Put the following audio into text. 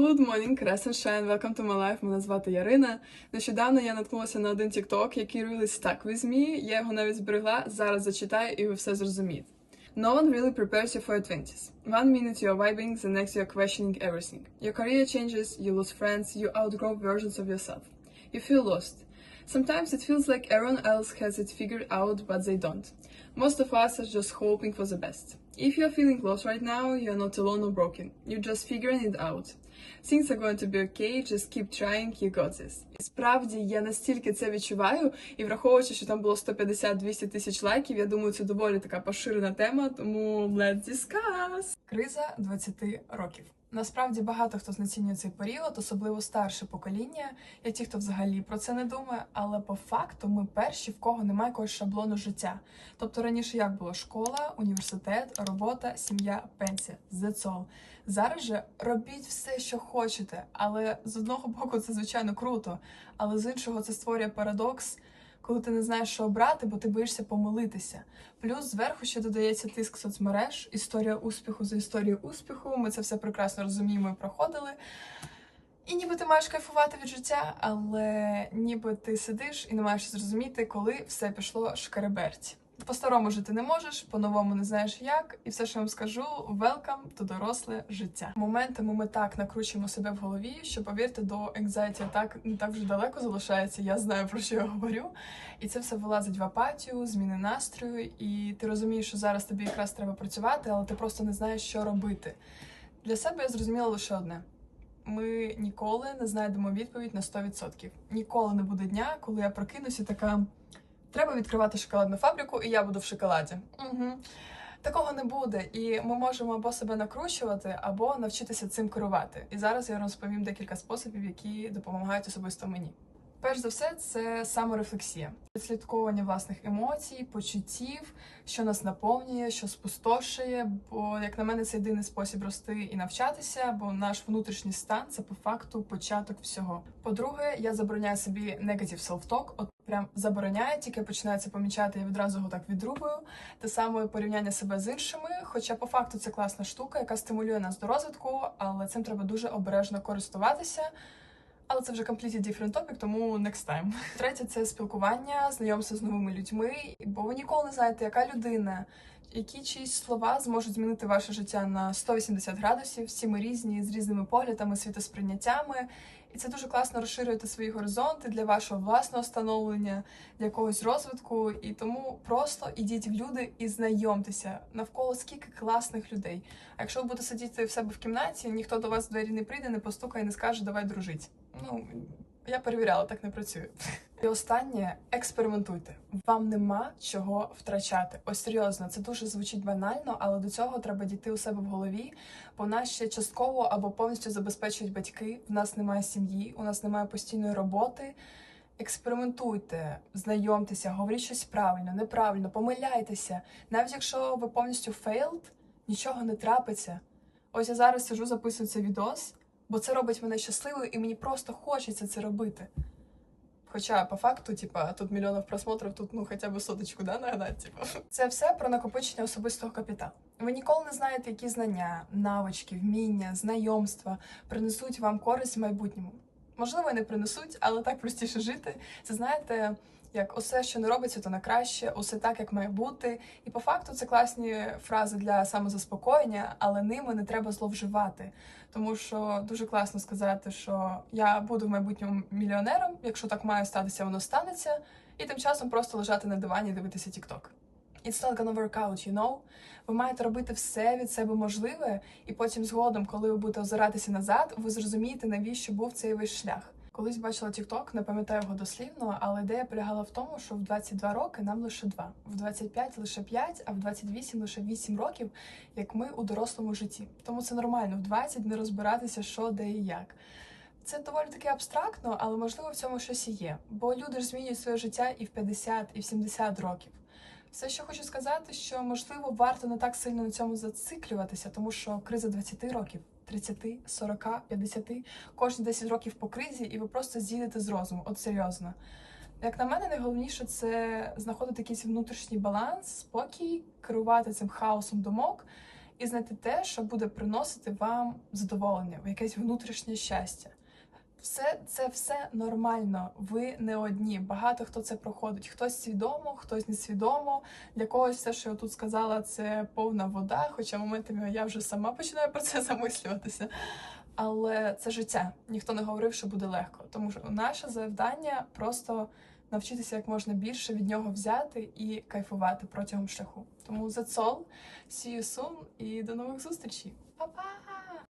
Good morning, Crescent Shine, welcome to my life, мене звати Ярина. Нещодавно я наткнулася на один TikTok, який really stuck with me. Я його навіть зберегла, зараз зачитаю і ви все зрозумієте. No one really prepares you for your 20s. One minute you're vibing, the next you're questioning everything. Your career changes, you lose friends, you outgrow versions of yourself. You feel lost. Sometimes it feels like everyone else has it figured out, but they don't. Most of us are just hoping for the best. If you're feeling lost right now, you're not alone or broken. You're just figuring it out. Things are going to be okay, just keep trying, you got this. Справді, я настільки це відчуваю, і враховуючи, що там було 150-200 тисяч лайків, я думаю, це доволі така поширена тема, тому let's discuss! Криза 20 років. Насправді багато хто знецінює цей період, особливо старше покоління, є ті, хто взагалі про це не думає, але по факту ми перші, в кого немає якогось шаблону життя. Тобто раніше як було школа, університет, робота, сім'я, пенсія. That's all. Зараз же робіть все, що хочете, але з одного боку це звичайно круто, але з іншого це створює парадокс, коли ти не знаєш, що обрати, бо ти боїшся помилитися. Плюс зверху ще додається тиск соцмереж, історія успіху за історією успіху. Ми це все прекрасно розуміємо і проходили. І ніби ти маєш кайфувати від життя, але ніби ти сидиш і не маєш зрозуміти, коли все пішло шкереберть. По-старому жити не можеш, по-новому не знаєш як, і все, що я вам скажу, welcome to доросле життя. Моментами ми так накручуємо себе в голові, що повірте, до anxiety так не так вже далеко залишається. Я знаю про що я говорю. І це все вилазить в апатію, зміни настрою, і ти розумієш, що зараз тобі якраз треба працювати, але ти просто не знаєш, що робити. Для себе я зрозуміла лише одне. Ми ніколи не знайдемо відповідь на 100%. Ніколи не буде дня, коли я прокинуся така. Треба відкривати шоколадну фабрику, і я буду в шоколаді. Угу. Такого не буде, і ми можемо або себе накручувати, або навчитися цим керувати. І зараз я розповім декілька способів, які допомагають особисто мені. Перш за все, це саморефлексія, відслідковування власних емоцій, почуттів, що нас наповнює, що спустошує. Бо, як на мене, це єдиний спосіб рости і навчатися, бо наш внутрішній стан це по факту початок всього. По-друге, я забороняю собі негатив self-talk, от прям забороняю, тільки починаю це помічати, я відразу його так відрубую. Те саме порівняння себе з іншими. Хоча по факту це класна штука, яка стимулює нас до розвитку, але цим треба дуже обережно користуватися. Але це вже completely different topic, тому next time. Третє це спілкування, знайомство з новими людьми, бо ви ніколи не знаєте, яка людина, які чиїсь слова зможуть змінити ваше життя на 180 градусів. Всі ми різні з різними поглядами, світосприйняттями. І це дуже класно розширювати свої горизонти для вашого власного становлення, для якогось розвитку. І тому просто ідіть в люди і знайомтеся навколо скільки класних людей. А якщо ви будете сидіти в себе в кімнаті, ніхто до вас в двері не прийде, не постукає, не скаже, давай дружить. Ну я перевіряла, так не працює. І останнє експериментуйте. Вам нема чого втрачати. Ось серйозно, це дуже звучить банально, але до цього треба дійти у себе в голові, бо нас ще частково або повністю забезпечують батьки. В нас немає сім'ї, у нас немає постійної роботи. Експериментуйте, знайомтеся, говоріть щось правильно, неправильно, помиляйтеся. Навіть якщо ви повністю фейлд, нічого не трапиться. Ось я зараз сижу, записую цей відос, бо це робить мене щасливою, і мені просто хочеться це робити. Хоча по факту, типа, тут мільйонів просмотрів, тут ну хоча б соточку, да, нагадати, типа. Це все про накопичення особистого капіталу. Ви ніколи не знаєте, які знання, навички, вміння, знайомства принесуть вам користь в майбутньому. Можливо, не принесуть, але так простіше жити. Це знаєте, як усе, що не робиться, то на краще, усе так, як має бути. І по факту це класні фрази для самозаспокоєння, але ними не треба зловживати. Тому що дуже класно сказати, що я буду в майбутньому мільйонером, якщо так має статися, воно станеться, і тим часом просто лежати на дивані і дивитися TikTok. It's not gonna work out, you know? Ви маєте робити все від себе можливе, і потім згодом, коли ви будете озиратися назад, ви зрозумієте, навіщо був цей весь шлях. Колись бачила TikTok, не пам'ятаю його дослівно, але ідея полягала в тому, що в 22 роки нам лише 2, в 25 лише 5, а в 28 лише 8 років, як ми у дорослому житті. Тому це нормально в 20 не розбиратися, що, де і як. Це доволі таки абстрактно, але можливо в цьому щось і є. Бо люди ж змінюють своє життя і в 50, і в 70 років. Все, що хочу сказати, що можливо варто не так сильно на цьому зациклюватися, тому що криза 20 років, 30, 40, 50, кожні 10 років по кризі, і ви просто з'їдете з розуму. От серйозно. Як на мене, найголовніше це знаходити якийсь внутрішній баланс, спокій, керувати цим хаосом думок і знайти те, що буде приносити вам задоволення, якесь внутрішнє щастя. Все це все нормально. Ви не одні. Багато хто це проходить. Хтось свідомо, хтось несвідомо. Для когось все, що я тут сказала, це повна вода. Хоча моментами я вже сама починаю про це замислюватися. Але це життя. Ніхто не говорив, що буде легко. Тому що наше завдання просто навчитися як можна більше від нього взяти і кайфувати протягом шляху. Тому that's all. See you soon і до нових зустрічей!